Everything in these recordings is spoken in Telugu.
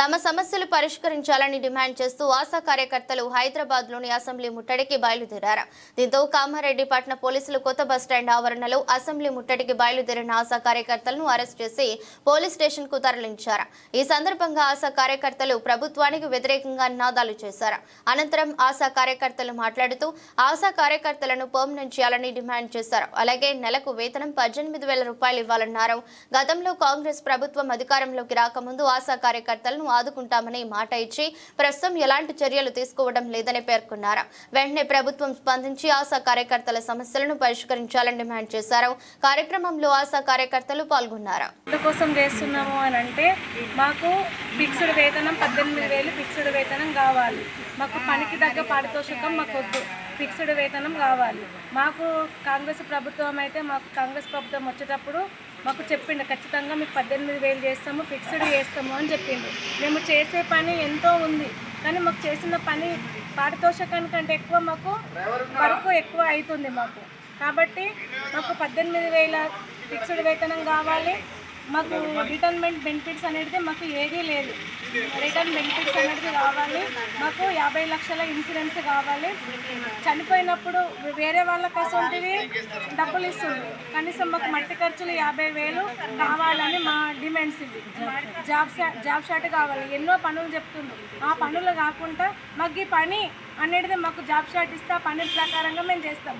తమ సమస్యలు పరిష్కరించాలని డిమాండ్ చేస్తూ ఆశా కార్యకర్తలు హైదరాబాద్లోని అసెంబ్లీ ముట్టడికి బయలుదేరారు. దీంతో కామారెడ్డి పట్టణ పోలీసులు కొత్త బస్టాండ్ ఆవరణలో అసెంబ్లీ ముట్టడికి బయలుదేరిన ఆశా కార్యకర్తలను అరెస్ట్ చేసి పోలీస్ స్టేషన్కు తరలించారు. ఈ సందర్భంగా ఆశా కార్యకర్తలు ప్రభుత్వానికి వ్యతిరేకంగా నినాదాలు చేశారు. అనంతరం ఆశా కార్యకర్తలు మాట్లాడుతూ ఆశా కార్యకర్తలను పర్మనెంట్ చేయాలని డిమాండ్ చేశారు. అలాగే నెలకు వేతనం పద్దెనిమిది వేల రూపాయలు ఇవ్వాలన్నారు. గతంలో కాంగ్రెస్ ప్రభుత్వం అధికారంలోకి రాకముందు ఆశా కార్యకర్తలను ఆదుకుంటామని మాట ఇచ్చి ప్రస్తుతం ఎలాంటి చర్యలు తీసుకోవడం లేదని పేర్కొన్నారు. వెంటనే ప్రభుత్వం స్పందించి ఆశా కార్యకర్తల సమస్యలను పరిష్కరించాలని డిమాండ్ చేశారు. కార్యక్రమంలో ఆశా కార్యకర్తలు పాల్గొన్నారు. ఎందుకోసం చేస్తున్నాము అని అంటే మాకు ఫిక్స్డ్ వేతనం పద్దెనిమిది వేలు ఫిక్స్డ్ వేతనం కావాలి. మాకు పనికి తగ్గ పారితోషికం మాకు వద్దు ఫిక్స్డ్ వేతనం కావాలి. మాకు కాంగ్రెస్ ప్రభుత్వం అయితే మాకు కాంగ్రెస్ ప్రభుత్వం వచ్చేటప్పుడు మాకు చెప్పిండు ఖచ్చితంగా మీకు పద్దెనిమిది వేలు చేస్తాము ఫిక్స్డ్ చేస్తాము అని చెప్పిండు. మేము చేసే పని ఎంతో ఉంది కానీ మాకు చేసిన పని పారితోషికానికంటే ఎక్కువ మాకు వరకు ఎక్కువ అవుతుంది మాకు. కాబట్టి మాకు పద్దెనిమిది వేల ఫిక్స్డ్ వేతనం కావాలి. మాకు రిటైర్మెంట్ బెనిఫిట్స్ అనేది మాకు ఏదీ లేదు. రిటర్న్ బెనిఫిట్స్ అనేది కావాలి. మాకు యాభై లక్షల ఇన్సూరెన్స్ కావాలి. చనిపోయినప్పుడు వేరే వాళ్ళకి అసలు డబ్బులు ఇస్తుంది. కనీసం మాకు మట్టి ఖర్చులు యాభై వేలు కావాలని మా డిమాండ్స్ ఇవి జాబ్ జాబ్ షాట్ కావాలి. ఎన్నో పనులు చెప్తుంది ఆ పనులు కాకుండా మాకు ఈ పని అనేది మాకు జాబ్ షాట్ ఇస్తే ఆ పని ప్రకారంగా మేము చేస్తాం.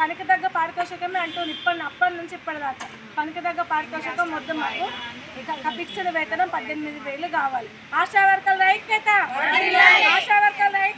పనికి తగ్గ పారితోషికమే అంటుంది. ఇప్పటి అప్పటి నుంచి ఇప్పటిదాకా. పనికి తగ్గ పారితోషికం వద్దు మాకు ఇక ఫిక్స్డ్ వేతనం పద్దెనిమిది వేలు కావాలి. ఆశా వర్కర్ల ఐక్యత ఆశా వర్కర్ల ఐక్యత